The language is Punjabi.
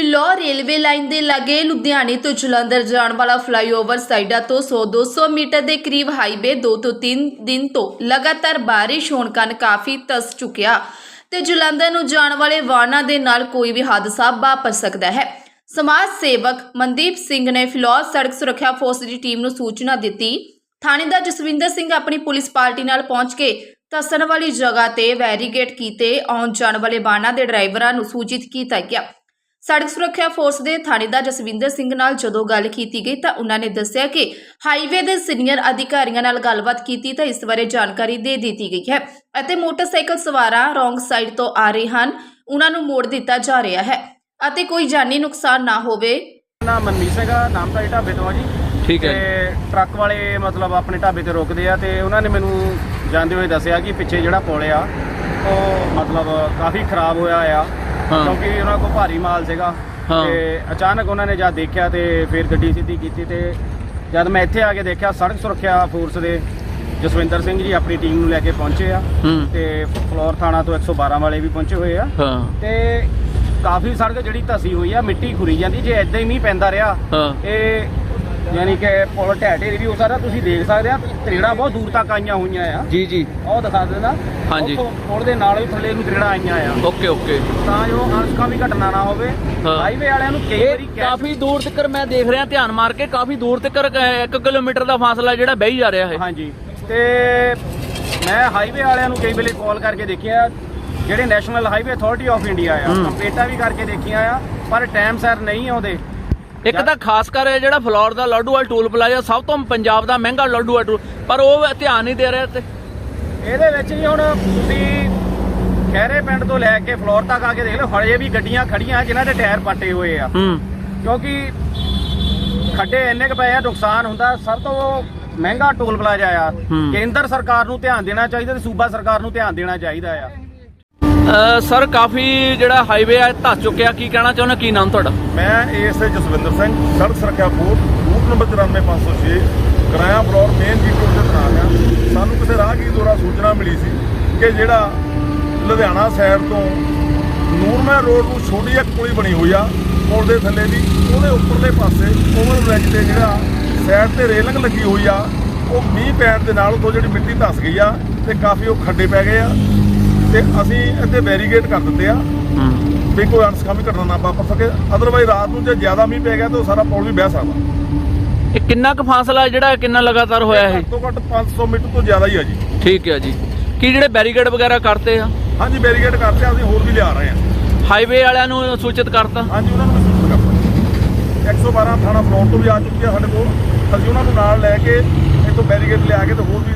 ਫਿਲੌਰ ਰੇਲਵੇ ਲਾਈਨ ਦੇ ਲਾਗੇ ਲੁਧਿਆਣੇ ਤੋਂ ਜਲੰਧਰ ਜਾਣ ਵਾਲਾ ਫਲਾਈਓਵਰ ਸਾਈਡਾਂ ਤੋਂ 100-200 ਮੀਟਰ ਦੇ ਕਰੀਬ ਹਾਈਵੇ 2 ਤੋਂ 3 ਦਿਨ ਤੋਂ ਲਗਾਤਾਰ ਬਾਰਿਸ਼ ਹੋਣ ਕਾਰਨ ਕਾਫੀ ਤਸ ਚੁੱਕਿਆ ਤੇ ਜਲੰਧਰ ਨੂੰ ਜਾਣ ਵਾਲੇ ਵਾਹਨਾਂ ਦੇ ਨਾਲ ਕੋਈ ਵੀ ਹਾਦਸਾ ਵਾਪਰ ਸਕਦਾ ਹੈ। ਸਮਾਜ ਸੇਵਕ ਮਨਦੀਪ ਸਿੰਘ ਨੇ ਫਿਲੌਰ ਸੜਕ ਸੁਰੱਖਿਆ ਫੋਰਸ ਦੀ ਟੀਮ ਨੂੰ ਸੂਚਨਾ ਦਿੱਤੀ ਥਾਣੇਦਾਰ ਜਸਵਿੰਦਰ ਸਿੰਘ ਆਪਣੀ ਪੁਲਿਸ ਪਾਰਟੀ ਨਾਲ ਪਹੁੰਚ ਕੇ ਧੱਸਣ ਵਾਲੀ ਜਗ੍ਹਾ ਤੇ ਵੈਰੀਗੇਟ ਕੀਤੇ ਆਉਣ ਜਾਣ ਵਾਲੇ ਵਾਹਨਾਂ ਦੇ ਡਰਾਈਵਰਾਂ ਨੂੰ ਸੂਚਿਤ ਕੀਤਾ ਗਿਆ। ਸੜਕ ਸੁਰੱਖਿਆ ਫੋਰਸ ਦੇ ਥਾਣੇਦਾਰ ਜਸਵਿੰਦਰ ਸਿੰਘ ਨਾਲ ਜਦੋਂ ਗੱਲ ਕੀਤੀ ਗਈ ਤਾਂ ਉਹਨਾਂ ਨੇ ਦੱਸਿਆ ਕਿ ਹਾਈਵੇ ਦੇ ਸੀਨੀਅਰ ਅਧਿਕਾਰੀਆਂ ਨਾਲ ਗੱਲਬਾਤ ਕੀਤੀ ਤਾਂ ਇਸ ਬਾਰੇ ਜਾਣਕਾਰੀ ਦੇ ਦਿੱਤੀ ਗਈ ਹੈ ਅਤੇ ਮੋਟਰਸਾਈਕਲ ਸਵਾਰਾਂ ਰੋਂਗ ਸਾਈਡ ਤੋਂ ਆ ਰਹੇ ਹਨ। ਉਹਨਾਂ ਨੂੰ ਮੋੜ ਦਿੱਤਾ ਜਾ ਰਿਹਾ ਹੈ ਅਤੇ ਕੋਈ ਜਾਨੀ ਨੁਕਸਾਨ ਨਾ ਹੋਵੇ। ਨਾਮ ਮਨਮੀਤ ਸਿੰਘ ਆ ਨਾਮ ਤਾਂ ਇਹ ਢਾਬੇ ਤੋਂ ਆ ਜੀ। ਠੀਕ ਹੈ ਤੇ ਟਰੱਕ ਵਾਲੇ ਮਤਲਬ ਆਪਣੇ ਢਾਬੇ ਤੇ ਰੁਕਦੇ ਆ ਤੇ ਉਹਨਾਂ ਨੇ ਮੈਨੂੰ ਜਾਂਦੇ ਹੋਏ ਦੱਸਿਆ ਕਿ ਪਿੱਛੇ ਜਿਹੜਾ ਪੁਲ ਆ ਉਹ ਮਤਲਬ ਕਾਫੀ ਖਰਾਬ ਹੋਇਆ ਆ। ਹਾਂ। ਕਿਉਂਕਿ ਉਹਨਾਂ ਕੋਲ ਭਾਰੀ ਮਾਲ ਸੀਗਾ ਹਾਂ। ਤੇ ਅਚਾਨਕ ਉਹਨਾਂ ਨੇ ਜਦ ਦੇਖਿਆ ਤੇ ਫਿਰ ਗੱਡੀ ਸਿੱਧੀ ਕੀਤੀ ਤੇ ਜਦ ਮੈਂ ਇੱਥੇ ਆ ਕੇ ਦੇਖਿਆ ਸੜਕ ਸੁਰੱਖਿਆ ਫੋਰਸ ਦੇ ਜਸਵਿੰਦਰ ਸਿੰਘ ਜੀ ਆਪਣੀ ਟੀਮ ਨੂੰ ਲੈ ਕੇ ਪਹੁੰਚੇ ਆ ਹੂੰ ਤੇ ਫਲੋਰ ਥਾਣਾ ਤੋਂ 112 ਵਾਲੇ ਵੀ ਪਹੁੰਚੇ ਹੋਏ ਆ ਹਾਂ ਤੇ ਕਾਫੀ ਸੜਕ ਜਿਹੜੀ ਧਸੀ ਹੋਈ ਆ ਮਿੱਟੀ ਖੁਰੀ ਜਾਂਦੀ ਜੇ ਐਦਾਂ ਹੀ ਮੀਂਹ ਪੈਂਦਾ ਰਿਹਾ ਹਾਂ ਇਹ ਯਾਨੀ ਕਿ ਪੁਲ ਢਹਿ ਢੇਰੀ ਵੀ ਹੋ ਸਕਦਾ ਤੁਸੀਂ ਦੇਖ ਸਕਦੇ ਆ ਤਰੇੜਾਂ ਬਹੁਤ ਦੂਰ ਤੱਕ ਆਈਆਂ ਹੋਈਆਂ ਆ। ਜੀ ਜੀ। ਉਹ ਦਿਖਾ ਦੇਣਾ ਹਾਂਜੀ। ਪੁਲ ਦੇ ਨਾਲ ਹੀ ਥੱਲੇ ਨੂੰ ਤਰੇੜਾਂ ਆਈਆਂ ਆ। Okay okay. ਤਾਂ ਜੋ ਅੰਸ਼ਕਾ ਵੀ ਘਟਨਾ ਨਾ ਹੋਵੇ। ਹਾਂ। ਹਾਈਵੇ ਵਾਲਿਆਂ ਨੂੰ ਕਈ ਵਾਰੀ ਇਹ ਕਾਫੀ ਦੂਰ ਤੱਕ ਮੈਂ ਦੇਖ ਰਿਹਾ ਧਿਆਨ ਮਾਰ ਕੇ ਕਾਫੀ ਦੂਰ ਤੱਕ 1 ਕਿਲੋਮੀਟਰ ਦਾ ਫਾਸਲਾ ਜਿਹੜਾ ਬਹਿ ਜਾ ਰਿਹਾ ਹੈ ਹਾਂਜੀ। ਤੇ ਮੈਂ ਹਾਈਵੇ ਵਾਲਿਆਂ ਨੂੰ ਕਈ ਵੇਲੇ ਕਾਲ ਕਰਕੇ ਦੇਖਿਆ ਜਿਹੜੇ national highway authority of India ਆ ਹੂੰ। ਕੰਪਲੇਂਟਾਂ ਵੀ ਕਰਕੇ ਦੇਖੀਆਂ ਆ ਪਰ ਟਾਈਮ ਸਿਰ ਨਹੀਂ ਆਉਂਦੇ। ਇੱਕ ਤਾਂ ਖਾਸ ਕਰ ਜਿਹੜਾ ਫਲੋਰ ਦਾ ਲਾਡੂਵਾਲ ਟੂਲ ਪਲਾਜ਼ਾ ਸਭ ਤੋਂ ਪੰਜਾਬ ਦਾ ਮਹਿੰਗਾ ਲਾਡੂਵਾਲ ਟੂਲ ਪਰ ਉਹ ਧਿਆਨ ਨਹੀਂ ਦੇ ਰਿਹਾ ਤੇ ਇਹਦੇ ਵਿੱਚ ਜੀ ਹੁਣ ਤੁਸੀਂ ਖਹਿਰੇ ਪਿੰਡ ਤੋਂ ਲੈ ਕੇ ਫਲੋਰ ਤੱਕ ਆ ਕੇ ਦੇਖ ਲਓ ਹਜੇ ਵੀ ਗੱਡੀਆਂ ਖੜੀਆਂ ਜਿਨ੍ਹਾਂ ਦੇ ਟਾਇਰ ਪੱਟੇ ਹੋਏ ਆ। ਕਿਉਂਕਿ ਖੱਡੇ ਇੰਨੇ ਕੁ ਪਏ ਆ ਨੁਕਸਾਨ ਹੁੰਦਾ ਸਭ ਤੋਂ ਮਹਿੰਗਾ ਟੋਲ ਪਲਾਜ਼ਾ ਆ। ਕੇਂਦਰ ਸਰਕਾਰ ਨੂੰ ਧਿਆਨ ਦੇਣਾ ਚਾਹੀਦਾ ਤੇ ਸੂਬਾ ਸਰਕਾਰ ਨੂੰ ਧਿਆਨ ਦੇਣਾ ਚਾਹੀਦਾ ਆ। ਸਰ, ਕਾਫੀ ਜਿਹੜਾ ਹਾਈਵੇ ਆ ਧੱਸ ਚੁੱਕਿਆ। ਕੀ ਕਹਿਣਾ ਚਾਹੁੰਦੇ ਕੀ ਨਾਮ ਤੁਹਾਡਾ? ਮੈਂ ਏਐਸਏ ਜਸਵਿੰਦਰ ਸਿੰਘ, ਸੜਕ ਸੁਰੱਖਿਆ ਬੋਰਡ ਬੂਥ ਨੰਬਰ 94506 ਕਿਰਾਇਆ ਫਲੋਰ ਮੇਨ ਜੀ ਰੋਡ ਤੇ ਤਨਾਮ ਆ ਸਾਨੂੰ ਕਿਸੇ ਰਾਹਗੀਰ ਦੁਆਰਾ ਸੂਚਨਾ ਮਿਲੀ ਸੀ ਕਿ ਜਿਹੜਾ ਲੁਧਿਆਣਾ ਸਾਈਡ ਤੋਂ ਨੂਰਮਹਿਰ ਰੋਡ ਨੂੰ ਛੋਟੀ ਜਿਹੀ ਪੁਲੀ ਬਣੀ ਹੋਈ ਆ, ਪੁਲ ਦੇ ਥੱਲੇ ਦੀ, ਉਹਦੇ ਉੱਪਰਲੇ ਪਾਸੇ ਓਵਰ ਬ੍ਰਿਜ ਤੇ ਜਿਹੜਾ ਸਾਈਡ ਤੇ ਰੇਲਿੰਗ ਲੱਗੀ ਹੋਈ ਆ, ਉਹ ਮੀਂਹ ਪੈਣ ਦੇ ਨਾਲ ਉਹ ਜਿਹੜੀ ਮਿੱਟੀ ਧਸ ਗਈ ਆ, ਤੇ ਕਾਫੀ ਉਹ ਖੱਡੇ ਪੈ ਗਏ ਆ। ਤੇ ਅਸੀਂ ਇੱਥੇ ਬੈਰੀਗੇਟ ਕਰ ਦਿੱਤੇ ਆ। ਵੀ ਕੋਈ ਅਣਸਖਾਮੀ ਘਟਨਾ ਨਾ ਵਾਪਰ ਸਕੇ। ਅਦਰਵਾਈਜ਼ ਰਾਤ ਨੂੰ ਜੇ ਜ਼ਿਆਦਾ ਮੀਂਹ ਪੈ ਗਿਆ ਤਾਂ ਉਹ ਸਾਰਾ ਪੁਲ ਵੀ ਬਹਿ ਸਕਦਾ। ਇਹ ਕਿੰਨਾ ਕੁ ਫਾਸਲਾ ਜਿਹੜਾ ਕਿੰਨਾ ਲਗਾਤਾਰ ਹੋਇਆ ਇਹ? ਘੱਟ ਘੱਟ 500 ਮੀਟਰ ਤੋਂ ਜ਼ਿਆਦਾ ਹੀ ਆ ਜੀ। ਠੀਕ ਹੈ ਜੀ। ਕੀ ਜਿਹੜੇ ਬੈਰੀਕੇਡ ਵਗੈਰਾ ਕਰਤੇ ਆ? ਹਾਂਜੀ ਬੈਰੀਗੇਟ ਕਰਤੇ ਆ, ਅਸੀਂ ਹੋਰ ਵੀ ਲਿਆ ਰਹੇ ਹਾਂ ਹਾਈਵੇ ਵਾਲਿਆਂ ਨੂੰ ਸੂਚਿਤ ਕਰਤਾ? ਹਾਂਜੀ ਉਹਨਾਂ ਨੂੰ ਵੀ ਸੂਚਿਤ ਕਰਤਾ। 112 ਥਾਣਾ ਫਲੋਰ ਤੋਂ ਵੀ ਆ ਚੁੱਕੀ ਆ ਸਾਡੇ ਕੋਲ। ਅਸੀਂ ਉਹਨਾਂ ਨੂੰ ਨਾਲ ਲੈ ਕੇ ਇੱਥੋਂ ਬੈਰੀਗੇਟ ਲਿਆ ਕੇ ਤੇ ਹੋਰ ਵੀ